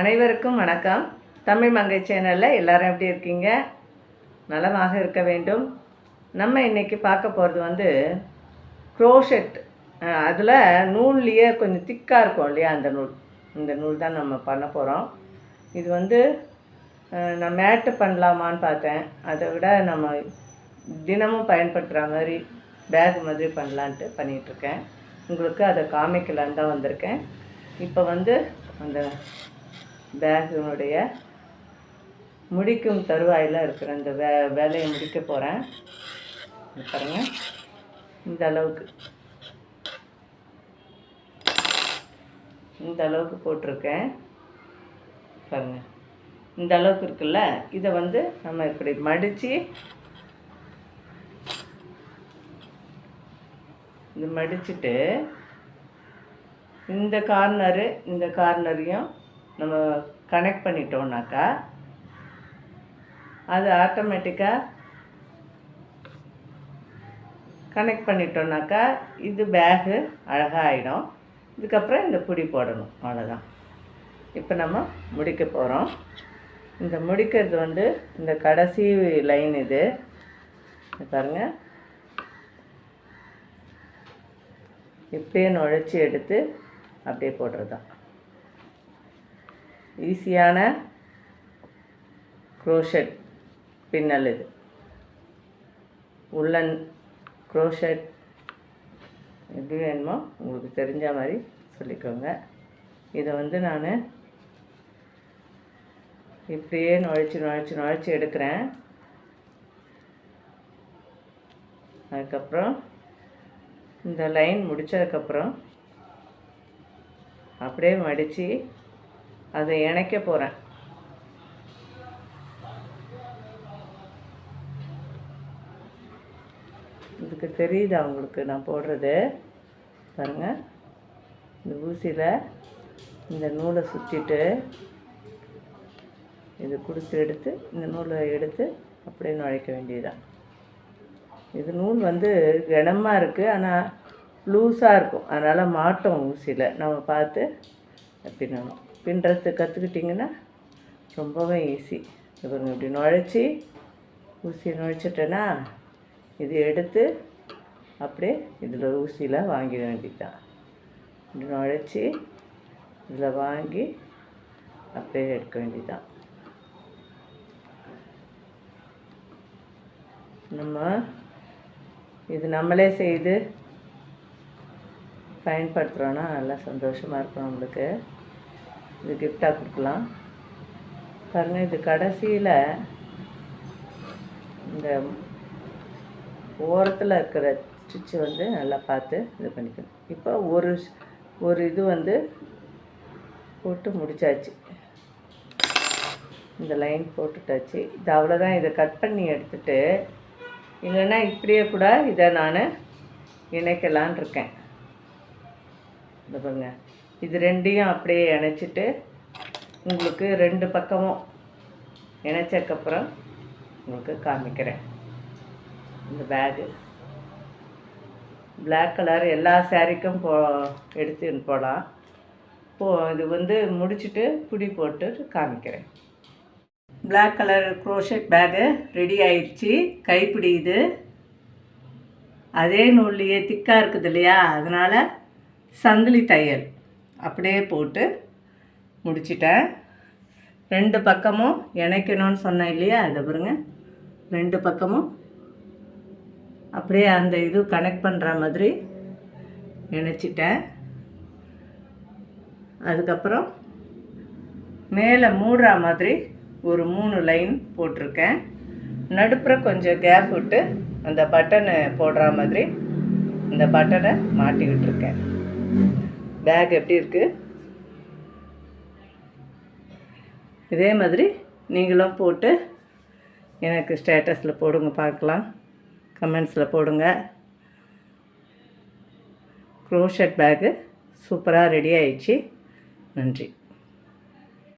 அனைவருக்கும் வணக்கம். தமிழ் மங்கை சேனலில் எல்லோரும் எப்படி இருக்கீங்க? நலமாக இருக்க வேண்டும். நம்ம இன்றைக்கி பார்க்க போகிறது வந்து க்ரோஷெட் அதில் நூல்லையே கொஞ்சம் திக்காக இருக்கும் இல்லையா அந்த நூல். இந்த நூல் தான் நம்ம பண்ண போகிறோம் இது வந்து நான் மேட்டு பண்ணலாமான்னு பார்த்தேன். அதை விட நம்ம தினமும் பயன்படுத்துகிற மாதிரி பேக் மாதிரி பண்ணலான்ட்டு பண்ணிகிட்ருக்கேன் உங்களுக்கு அதை காமிக்கலான்னு தான் வந்திருக்கேன். இப்போ வந்து அந்த பேக்கினுடைய முடிக்கும் தருவாயில் இருக்கிற இந்த வே வேலையை முடிக்க போகிறேன் பாருங்க. இந்த அளவுக்கு. இந்த அளவுக்கு போட்டிருக்கேன். பாருங்க. இந்த அளவுக்கு இருக்குல்ல? இதை வந்து நம்ம இப்படி மடித்து இது மடிச்சுட்டு இந்த கார்னரு இந்த கார்னரையும் நம்ம கனெக்ட் பண்ணிட்டோம்னாக்கா அது ஆட்டோமேட்டிக்காக கனெக்ட் பண்ணிட்டோம்னாக்கா இது பேகு அழகாக ஆகிடும் இதுக்கப்புறம் இந்த புடி போடணும். அவ்வளோதான் இப்போ நம்ம முடிக்க போகிறோம் இந்த முடிக்கிறது வந்து இந்த கடைசி லைன் இது. பாருங்கள் இப்படியே நுழைச்சி எடுத்து அப்படியே போடுறது தான் ஈஸியான குரோஷட் பின்னல் இது. உள்ளன் குரோஷட் எப்படி வேணுமோ உங்களுக்கு தெரிஞ்ச மாதிரி சொல்லிக்கோங்க. இதை வந்து நான் இப்படியே நுழைச்சி நுழைச்சி நுழைச்சி எடுக்கிறேன். அதுக்கப்புறம் இந்த லைன் முடித்ததுக்கப்புறம் அப்படியே மடித்து அதை இணைக்க போகிறேன் இதுக்கு தெரியுதா உங்களுக்கு நான் போடுறது? பாருங்கள் இந்த ஊசியில் இந்த நூலை சுற்றிட்டு இது கொடுத்து எடுத்து இந்த நூலை எடுத்து அப்படியே நுழைக்க வேண்டியதுதான். இது நூல் வந்து கனமாக இருக்குது ஆனால் லூஸாக இருக்கும். அதனால் மாட்டோம் ஊசியில். நம்ம பார்த்து பின்னணும் பின்னுறது கற்றுக்கிட்டிங்கன்னா ரொம்பவே ஈஸி பாருங்க இப்படி நுழைச்சி ஊசியை நுழைச்சிட்டேன்னா இது எடுத்து அப்படியே இதில் ஊசியில் வாங்கிட வேண்டியதுதான். இப்படி நுழைச்சி இதில் வாங்கி அப்படியே எடுக்க வேண்டியதுதான். நம்ம இது நம்மளே செய்து பயன்படுத்துகிறோன்னா நல்லா சந்தோஷமாக இருக்கும் நம்மளுக்கு. இது கிஃப்டாக கொடுக்கலாம். பாருங்கள் இது கடைசியில் இந்த ஓரத்தில் இருக்கிற ஸ்டிச்சு வந்து நல்லா பார்த்து இது பண்ணிக்கணும். இப்போ ஒரு ஒரு இது வந்து போட்டு முடிச்சாச்சு. இந்த லைன் போட்டுட்டாச்சு. இது அவ்வளோதான் இதை கட் பண்ணி எடுத்துட்டு இல்லைன்னா இப்படியே கூட இதை நான் இணைக்கலான் இருக்கேன். இந்த பாருங்கள் இது ரெண்டையும் அப்படியே இணைச்சிட்டு உங்களுக்கு ரெண்டு பக்கமும் இணைச்சதுக்கப்புறம் உங்களுக்கு காமிக்கிறேன். இந்த பேகு பிளாக் கலர் எல்லா சாரீக்கும் போ எடுத்து போகலாம் போ இது வந்து முடிச்சுட்டு புடி போட்டு காமிக்கிறேன். Black colour crochet bag ready ஆயிடுச்சு கைப்பிடி இது. அதே நூல்லையே திக்காக இருக்குது இல்லையா? அதனால் சங்கிலி தையல். அப்படியே போட்டு முடிச்சிட்டேன். ரெண்டு பக்கமும் இணைக்கணும்னு சொன்னேன் இல்லையா? அதை பாருங்க. ரெண்டு பக்கமும் அப்படியே அந்த இது கனெக்ட் பண்ணுற மாதிரி இணைச்சிட்டேன். அதுக்கப்புறம் மேலே மூடுற மாதிரி ஒரு மூணு லைன் போட்டிருக்கேன். நடுப்புற கொஞ்சம் கேப் விட்டு அந்த பட்டனை போடுற மாதிரி இந்த பட்டனை மாட்டி விட்டுருக்கேன் பேக் எப்படி இருக்குது இதே மாதிரி நீங்களும் போட்டு எனக்கு ஸ்டேட்டஸில் போடுங்க பார்க்கலாம். கமெண்ட்ஸில் போடுங்க. க்ரோஷட் பேக்கு சூப்பராக ரெடி ஆயிடுச்சு. நன்றி.